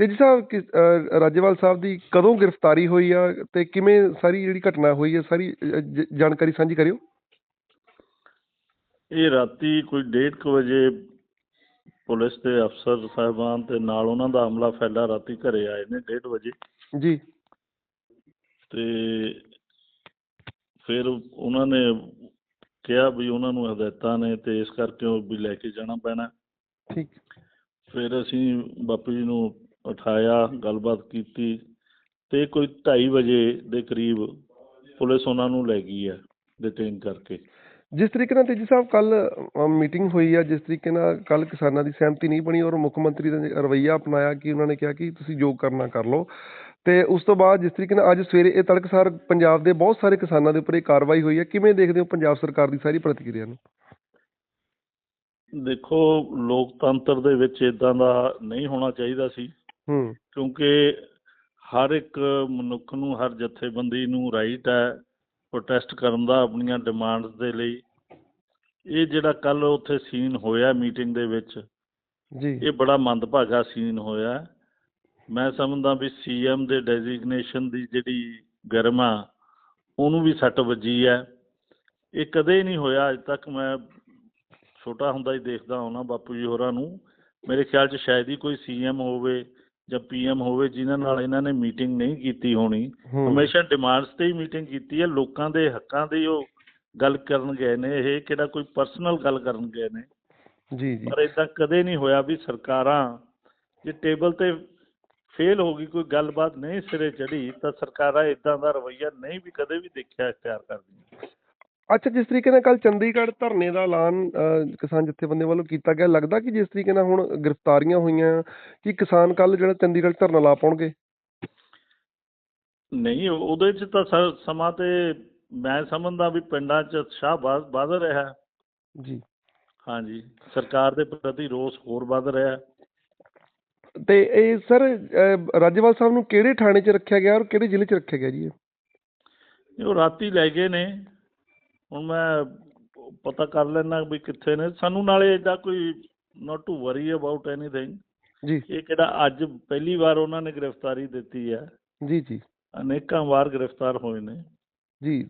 ਤੇਜੀ ਸਾਹਿਬ ਰਾਜੇਵਾਲ ਸਾਹਿਬ ਦੀ ਕਦੋਂ ਗ੍ਰਿਫਤਾਰੀ ਹੋਈ ਆ ਤੇ ਕਿਵੇਂ ਸਾਰੀ ਜਿਹੜੀ ਘਟਨਾ ਹੋਈ ਹੈ ਸਾਰੀ ਜ- ਜਾਣਕਾਰੀ ਸਾਂਝੀ ਕਰਿਓ? ਇਹ ਰਾਤੀ ਕੋਈ 1:30 ਵਜੇ ਪੁਲਿਸ ਦੇ ਅਫਸਰ ਸਾਹਿਬਾਨ ਤੇ ਨਾਲ ਉਹਨਾਂ ਦਾ ਅਮਲਾ ਫੈਲਾ ਰਾਤੀ ਘਰੇ ਆਏ ਨੇ 1:30 ਵਜੇ। ਜੀ। ਤੇ ਫਿਰ ਉਹਨਾਂ ਨੇ ਕਿਹਾ ਵੀ ਉਹਨਾਂ ਨੂੰ ਹਦਾਇਤਾਂ ਨੇ ਤੇ ਇਸ ਕਰਕੇ ਉਹ ਵੀ ਲੈ ਕੇ ਜਾਣਾ ਪੈਣਾ। ਠੀਕ। ਫਿਰ ਅਸੀਂ ਬਾਪੂ ਜੀ ਨੂੰ ਉਠਾਇਆ ਗੱਲਬਾਤ ਕੀਤੀ ਤੇ ਕੋਈ 2:30 ਵਜੇ ਦੇ ਕਰੀਬ ਪੁਲਿਸ ਉਹਨਾਂ ਨੂੰ ਲੈ ਗਈ ਹੈ ਡਿਟੇਨ ਕਰਕੇ। ਜਿਸ ਤਰੀਕੇ ਨਾਲ ਤੇਜੀ ਸਾਹਿਬ ਕੱਲ ਮੀਟਿੰਗ ਹੋਈ ਆ ਜਿਸ ਤਰੀਕੇ ਨਾਲ ਕੱਲ ਕਿਸਾਨਾਂ ਦੀ ਸਹਿਮਤੀ ਨਹੀਂ ਬਣੀ ਔਰ ਮੁੱਖ ਮੰਤਰੀ ਦਾ ਰਵਈਆ ਅਪਣਾਇਆ ਕਿ ਉਹਨਾਂ ਨੇ ਕਿਹਾ ਕਿ ਤੁਸੀਂ ਜੋ ਕਰਨਾ ਕਰ ਲਓ। ਤੇ ਉਸ ਤੋਂ ਬਾਅਦ ਜਿਸ ਤਰੀਕੇ ਨਾਲ ਅੱਜ ਸਵੇਰੇ ਇਹ ਤੜਕਸਾਰ ਪੰਜਾਬ ਦੇ ਬਹੁਤ ਸਾਰੇ ਕਿਸਾਨਾਂ ਦੇ ਉੱਪਰ ਇਹ ਕਾਰਵਾਈ ਹੋਈ ਹੈ ਕਿਵੇਂ ਦੇਖਦੇ ਹੋ ਪੰਜਾਬ ਸਰਕਾਰ ਦੀ ਸਾਰੀ ਪ੍ਰਤੀਕਿਰਿਆ ਨੂੰ? ਦੇਖੋ ਲੋਕਤੰਤਰ ਦੇ ਵਿੱਚ ਇਦਾਂ ਦਾ ਨਹੀਂ ਹੋਣਾ ਚਾਹੀਦਾ ਸੀ। ਕਿਉਂਕਿ ਹਰ ਇੱਕ ਮਨੁੱਖ ਨੂੰ ਹਰ ਜਥੇਬੰਦੀ ਨੂੰ ਰਾਈਟ ਹੈ ਪ੍ਰੋਟੈਸਟ ਕਰਨ ਦਾ ਆਪਣੀਆਂ ਡਿਮਾਂਡਸ ਦੇ ਲਈ। ਇਹ ਜਿਹੜਾ ਕੱਲ ਉੱਥੇ ਸੀਨ ਹੋਇਆ ਮੀਟਿੰਗ ਦੇ ਵਿੱਚ ਜੀ। ਇਹ ਬੜਾ ਮੰਦਭਾਗਾ ਸੀਨ ਹੋਇਆ। ਮੈਂ ਸਮਝਦਾ ਵੀ ਸੀਐਮ ਦੇ ਡੈਜ਼ਿਗਨੇਸ਼ਨ ਦੀ ਜਿਹੜੀ ਗਰਮਾ ਉਹਨੂੰ ਵੀ ਸੱਟ ਵੱਜੀ ਹੈ। ਇਹ ਕਦੇ ਨਹੀਂ ਹੋਇਆ ਅੱਜ ਤੱਕ ਮੈਂ ਛੋਟਾ ਹੁੰਦਾ ਹੀ ਦੇਖਦਾ ਹੁਣਾ ਬਾਪੂ ਜੀ ਹੋਰਾਂ ਨੂੰ। ਮੇਰੇ ਖਿਆਲ 'ਚ ਸ਼ਾਇਦ ਹੀ ਕੋਈ ਸੀਐਮ ਹੋਵੇ ਜਾਂ ਪੀਐਮ ਹੋਵੇ ਜਿਨ੍ਹਾਂ ਨਾਲ ਇਹਨਾਂ ਨੇ ਮੀਟਿੰਗ ਨਹੀਂ ਕੀਤੀ ਹੋਣੀ ਹਮੇਸ਼ਾ ਡਿਮਾਂਡਸ ਤੇ ਹੀ ਮੀਟਿੰਗ ਕੀਤੀ ਹੈ ਲੋਕਾਂ ਦੇ ਹੱਕਾਂ ਦੀ ਉਹ ਗੱਲ ਕਰਨ ਗਏ ਨੇ ਇਹ ਕਿਹੜਾ ਕੋਈ ਪਰਸਨਲ ਗੱਲ ਕਰਨ ਗਏ ਨੇ। ਜੀ ਜੀ। ਪਰ ਇਦਾਂ ਕਦੇ ਨਹੀਂ ਹੋਇਆ ਵੀ ਸਰਕਾਰਾਂ ਜੇ ਟੇਬਲ ਤੇ ਫੇਲ ਹੋ ਗਈ ਕੋਈ ਗੱਲਬਾਤ ਨਹੀਂ ਸਿਰੇ ਚੜੀ ਤਾਂ ਸਰਕਾਰਾਂ ਇਦਾਂ ਦਾ ਰਵੱਈਆ ਨਹੀਂ ਵੀ ਕਦੇ ਵੀ ਦੇਖਿਆ ਇਖਤਿਆਰ ਕਰਦੀਆਂ। ਅੱਛਾ ਜਿਸ ਤਰੀਕੇ ਨਾਲ ਕੱਲ ਚੰਡੀਗੜ੍ਹ ਧਰਨੇ ਦਾ ਐਲਾਨ ਕਿਸਾਨ ਜਥੇਬੰਦੀਆਂ ਵੱਲੋਂ ਕੀਤਾ ਗਿਆ ਲੱਗਦਾ ਕਿ ਜਿਸ ਤਰੀਕੇ ਨਾਲ ਹੁਣ ਗ੍ਰਿਫਤਾਰੀਆਂ ਹੋਈਆਂ ਕਿ ਕਿਸਾਨ ਕੱਲ ਜਿਹੜਾ ਚੰਡੀਗੜ੍ਹ ਧਰਨਾ ਲਾ ਪਾਉਣਗੇ ਨਹੀਂ ਉਹ- ਉਹਦੇ 'ਚ ਤਾਂ ਸਮਾਂ ਤੇ ਮੈਂ ਸਮਝਦਾ ਵੀ ਪਿੰਡਾਂ 'ਚ ਉਤਸ਼ਾਹ ਵਧ ਰਿਹਾ। ਜੀ ਹਾਂਜੀ ਸਰਕਾਰ ਦੇ ਪ੍ਰਤੀ ਰੋਸ ਹੋਰ ਵੱਧ ਰਿਹਾ। ਤੇ ਇਹ ਸਰ ਰਾਜੇਵਾਲ ਸਾਹਿਬ ਨੂੰ ਕਿਹੜੇ ਥਾਣੇ 'ਚ ਰੱਖਿਆ ਗਿਆ ਔਰ ਕਿਹੜੇ ਜ਼ਿਲ੍ਹੇ 'ਚ ਰੱਖਿਆ ਗਿਆ ਜੀ? ਇਹ ਉਹ ਰਾਤੀ ਲੈ ਗਏ ਨੇ ਹੁਣ ਮੈਂ ਪਤਾ ਕਰ ਲੈਣਾ ਵੀ ਕਿੱਥੇ ਨੇ। ਸਾਨੂੰ ਨਾਲੇ ਏਦਾਂ ਕੋਈ not to worry about anything ਜੀ। ਇਹ ਕਿਹੜਾ ਅੱਜ ਪਹਿਲੀ ਵਾਰ ਉਹਨਾਂ ਨੇ ਗ੍ਰਿਫਤਾਰੀ ਦਿੱਤੀ ਹੈ। ਜੀ ਜੀ। ਅਨੇਕਾਂ ਵਾਰ ਗ੍ਰਿਫਤਾਰ ਹੋਏ ਨੇ। ਜੀ।